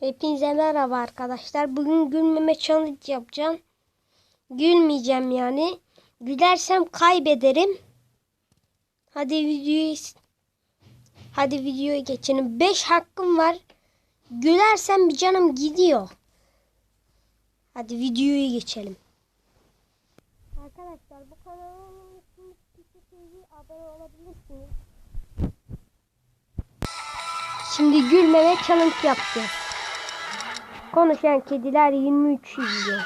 Hepinize merhaba arkadaşlar. Bugün gülmeme challenge yapacağım. Gülmeyeceğim yani. Gülersem kaybederim. Hadi videoyu Hadi videoya geçelim. 5 hakkım var. Gülersem bir canım gidiyor. Hadi videoya geçelim. Arkadaşlar bu kanalın ismini abone olabilirsiniz. Şimdi gülmeme challenge yapacağız. Konuşan kediler 23 izliyor.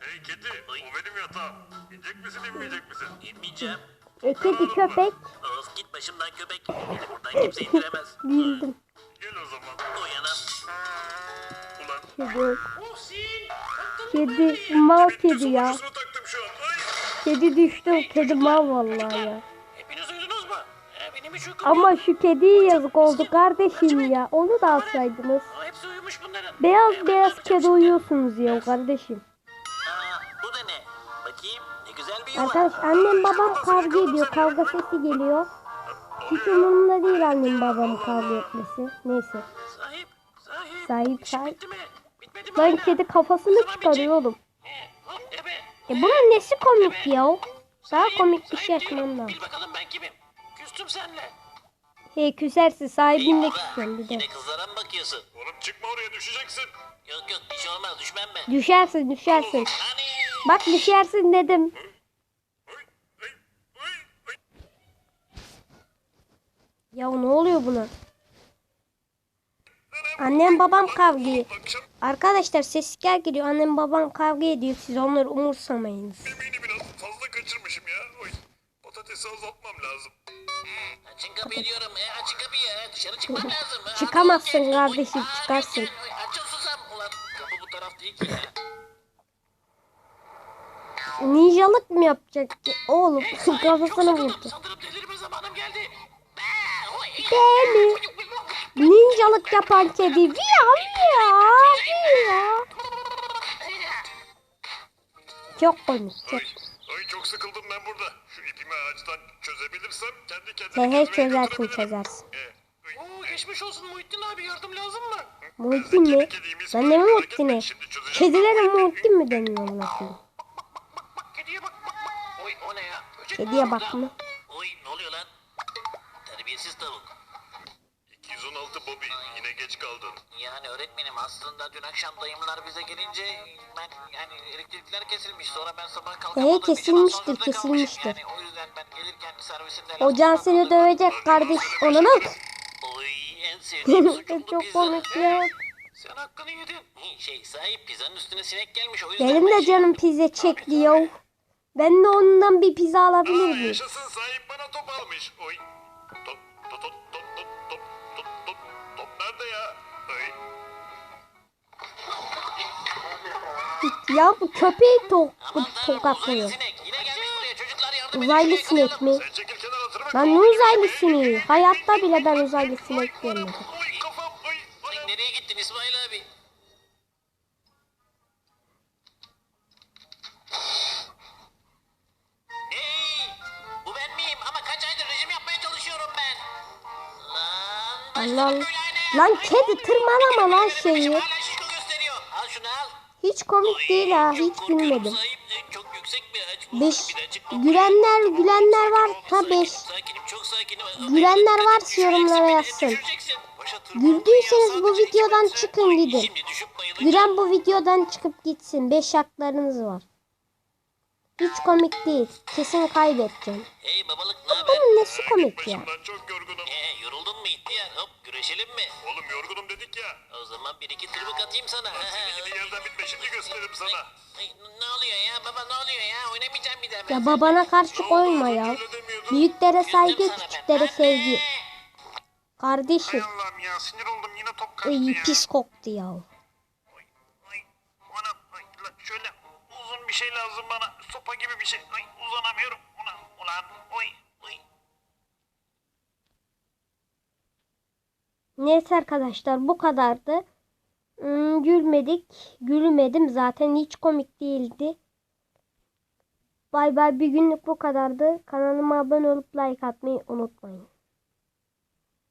Hey kedi, o benim yatağım. İnecek misin, inmeyecek misin? İnmeyeceğim. E, kedi köpek Of git başımdan köpek. Beni buradan kimse indiremez. güldüm. Gel o zaman. Uyanam. Ulan. Kedi. Kedi mal kedi ya. Sonuncusunu taktım şu an. Ay. Kedi düştü. Kedi mal vallahi ya. Ama şu kediye yazık oldu kardeşim ya. Onu da alsaydınız. Beyaz beyaz kedi uyuyorsunuz ya kardeşim. Arkadaş annem babam kavga ediyor. Kavga sesi geliyor. Hiç umurumda değil annem babam kavga etmesi. Neyse. Sahip, sahip. Sahip? Lan kedi kafasını çıkarıyor oğlum. E bunun nesi komik ya? Daha komik bir şey yapmam lazım. Küstüm seninle. Hey küsersin sahibinle küsün bir de. Yine kızlara mı bakıyorsun? Oğlum çıkma oraya düşeceksin. Yok yok bir şey olmaz düşmem ben. Düşersin düşersin. Hani? Bak düşersin dedim. Ya ne oluyor buna? Annem babam kavga ediyor. Arkadaşlar sesler geliyor. Annem babam kavga ediyor. Siz onları umursamayınız. yemeğini biraz fazla kaçırmışım ya. Oy. Patatesi azaltmam lazım. Açın kapıyı diyorum. E, açın kapıyı. E, dışarı çıkmam lazım. Çıkamazsın hadi, kardeşim, aa, çıkarsın. Açın susam. Ulan kapı bu taraf değil ki. Ninjalık mı yapacak ki? Oğlum Hey, sıkıldım. vurdu. Sanırım delirme zamanım geldi. Be, oy. Deli. Ninjalık yapan kedi. Viya viya viya. Çok komik. Çok. Sıkıldım ben burada. Şu ipimi ağaçtan çözebilirsem kendi kendime Sen her gezmeye çözersin götürebilirim. çözersin. Ee, ay, Oo, geçmiş olsun Muhittin abi yardım lazım mı? Muhittin mi? kedimiz Ben var, de mi merak Muhittin'e? etme, şimdi çözeceğim. Kedilere Muhittin mi deniyor? Bak bak kediye bak bak bak. Oy o ne ya? Böcek Kediye var orada. mı? Oy ne oluyor lan? Terbiyesiz tavuk. 216 Bobby yine geç kaldın. Yani öğretmenim aslında dün akşam dayımlar bize gelince ben yani elektrikler kesilmiş sonra ben sabah kalkamadığım için kesilmiştir, kesilmiştir. Yani o yüzden ben gelirken servisinde Hocan seni dövecek kardeş. Onu nasıl? Oy en sevdiğim sucuklu Çok komik ya. Sen hakkını yedin. Şey sahip pizzanın üstüne sinek gelmiş o yüzden. Benim ben de canım pizza çekti ya. Ben de ondan bir pizza alabilir miyim? yaşasın sahip bana top almış. Oy. burada ya. Ay. Ya bu köpeği to tokatlıyor. Uzaylı sinek mi? Ben ne uzaylı sineği? Hayatta bile ben uzaylı sinek görmedim. Nereye gittin İsmail abi? Hey! Bu ben miyim? Ama kaç aydır rejim yapmaya çalışıyorum ben. Lan! Allah Allah. Lan kedi tırmalama lan şeyi. Hiç komik değil ha. Hiç gülmedim. Beş. Gülenler gülenler var ta beş. Gülenler varsa yorumlara yazsın. Güldüyseniz bu videodan çıkın gidin. Gülen bu videodan çıkıp gitsin. Beş haklarınız var. Hiç komik değil. Kesin kaybedeceğim. Hey babalık, Bunun nesi komik ya? Ben çok yorgunum. İhtiyar? Hop güreşelim mi? Oğlum yorgunum dedik ya. O zaman bir iki tırmık atayım sana. Seni gibi yerden bitme şimdi gösteririm sana. Ay, ne oluyor ya baba ne oluyor ya? Oynamayacağım bir daha ben. Ya babana karşı koyma ya. Büyüklere saygı, sana ben. küçüklere sevgi. Anne! Kardeşim. Allah'ım ya sinir oldum yine top kaçtı Ay, ya. pis koktu ya. Ay, ay, anam, ay, la- şöyle uzun bir şey lazım bana. Sopa gibi bir şey. Ay, uzanamıyorum. Ulan, ulan, oy. Neyse arkadaşlar bu kadardı. Hmm, gülmedik. Gülmedim zaten hiç komik değildi. Bay bay bir günlük bu kadardı. Kanalıma abone olup like atmayı unutmayın.